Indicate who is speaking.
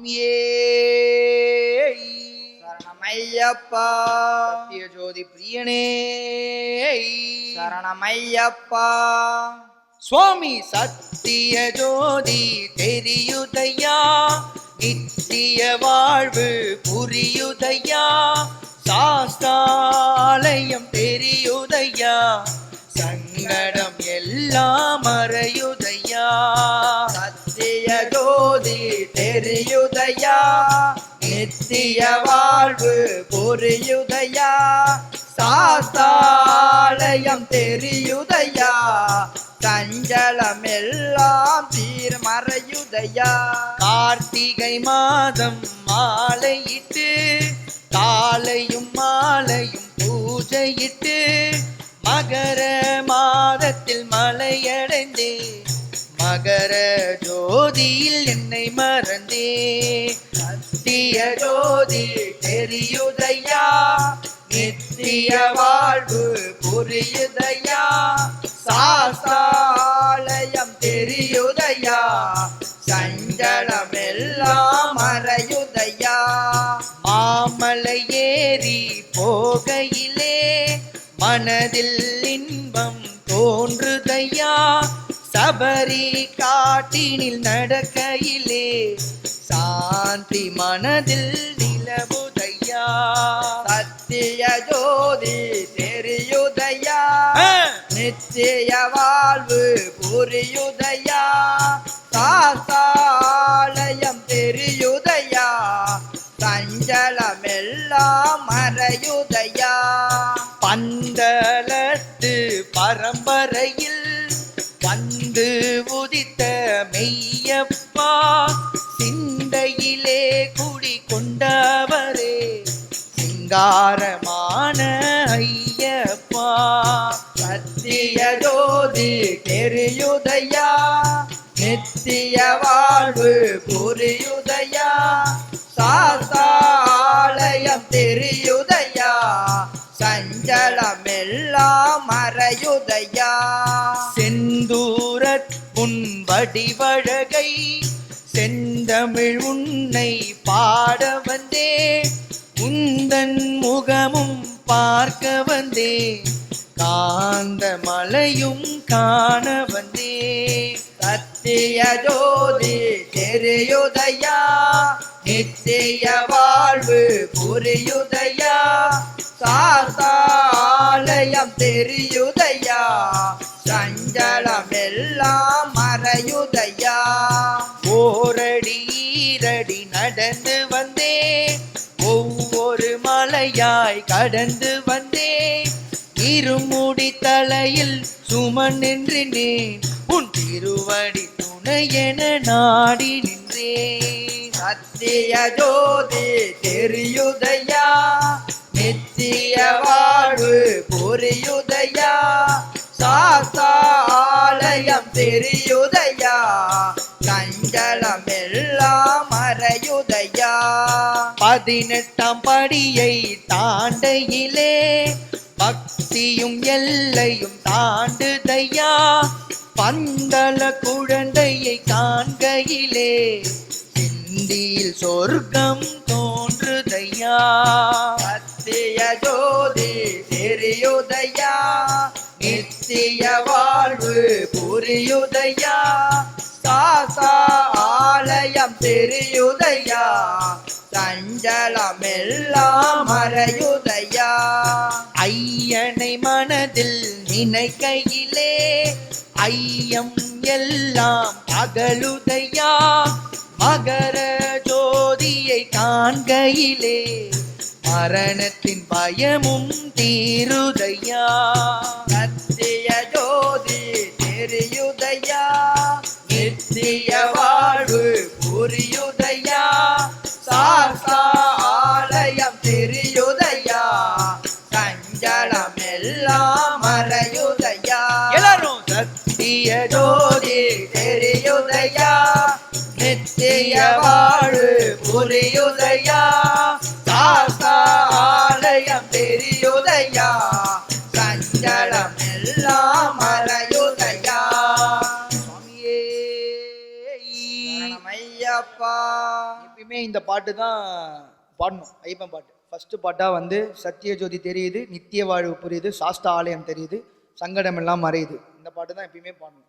Speaker 1: சுவாமியே.
Speaker 2: சரணமையப்பா
Speaker 1: சத்திய ஜோதி பிரியனே.
Speaker 2: சரணமையப்பா
Speaker 1: சுவாமி சத்திய ஜோதி தெரியுதையா? நித்திய வாழ்வு புரியுதையா? சாஸ்தாலயம் தெரியுதையா? சங்கடம் எல்லாம்
Speaker 2: தெரியுதையா? நித்திய வாழ்வு புரியுதையா? சாஸ்தாலயம் தெரியுதையா? சஞ்சலம் எல்லாம் தீர்மறையுதையா?
Speaker 1: கார்த்திகை மாதம் மாலையிட்டு காலையும் மாலையும் பூஜையிட்டு மகர மாதத்தில் மலையடைந்தேன். மகர ஜோதியில் என்னை மறந்தே.
Speaker 2: சத்திய ஜோதி தெரியுதையா? நித்திய வாழ்வு புரியுதையா? சாஸ்தாலயம் தெரியுதையா? சஞ்சலமெல்லாம் மறையுதையா?
Speaker 1: மாமலை ஏறி போகையிலே மனதில் இன்பம் தோன்றுதையா? சபரி காட்டினில் நடக்கையிலே சாந்தி மனதில் நிலவுதையா?
Speaker 2: சத்திய ஜோதி தெரியுதையா! நித்திய வாழ்வு புரியுதையா? சாஸ்தாலயம் தெரியுதையா? சஞ்சலம் எல்லாம் மறையுதையா?
Speaker 1: பந்தளத்து பரம்பரையில் வந்து உதித்த மெய்யப்பா சிந்தையிலே குடி கொண்டவரே சிங்காரமான ஐயப்பா.
Speaker 2: சத்திய ஜோதி தெரியுதையா? நித்திய வாழ்வு புரியுதையா?
Speaker 1: வடிவழகை செந்தமிழ் உன்னை பாட வந்தே. உந்தன் முகமும் பார்க்க வந்தே. காந்த மலையும் காண வந்தே.
Speaker 2: சத்திய ஜோதி தெரியுதையா? நித்திய வாழ்வு புரியுதையா? சாஸ்தாலயம் தெரியுதையா? சஞ்சலமெல்லாம் மறையுதையா?
Speaker 1: ஓரடி ஈரடி நடந்து வந்தே ஒவ்வொரு மலையாய் கடந்து வந்தே. இருமுடி தலையில் சுமன் நின்று நின்றேன் உன் திருவடி துணை என நாடி நின்றேன்
Speaker 2: சத்திய ஜோதி தெரியுதையா? நித்திய வாழ்வு புரியுதையா? தெரியுதையா? சஞ்சலம் எல்லாம் மறையுதையா?
Speaker 1: பதினெட்டாம் படியை தாண்டையிலே பக்தியும் எல்லையும் தாண்டுதையா? பந்தள குழந்தையை காண்கையிலே சிந்தியில் சொர்க்கம் தோன்றுதையா?
Speaker 2: சத்திய ஜோதி தெரியுதையா? நித்திய வாழ்வு புரியுதையா? சாசா ஆலயம் தெரியுதையா? சஞ்சலம் எல்லாம் மறையுதையா?
Speaker 1: ஐயனை மனதில் நினைக்கையிலே ஐயம் எல்லாம் அகலுதையா? மகர ஜோதியை காண்கையிலே மரணத்தின் பயமும் தீருதையா?
Speaker 2: சத்திய ஜோதி தெரியுதையா? நித்திய வாழ்வு புரியுதையா? சாசா ஆலயம் தெரியுதையா? சஞ்சலம் எல்லாம் மறையுதையா?
Speaker 1: எல்லாரும் சத்திய
Speaker 2: ஜோதி தெரியுதையா? நித்திய வாழ்வு புரியுதையா? சஞ்சலம் எல்லாம் மறையுதையா
Speaker 1: சுவாமியே.
Speaker 2: ஐயப்பா
Speaker 1: எப்பயுமே இந்த பாட்டு தான் பாடணும் ஐயப்பன் பாட்டு. ஃபர்ஸ்ட் பாட்டாக வந்து சத்தியஜோதி தெரியுது நித்திய வாழ்வு புரியுது சாஸ்தா ஆலயம் தெரியுது சங்கடம் எல்லாம் மறையுது. இந்த பாட்டு தான் எப்பயுமே பாடணும்.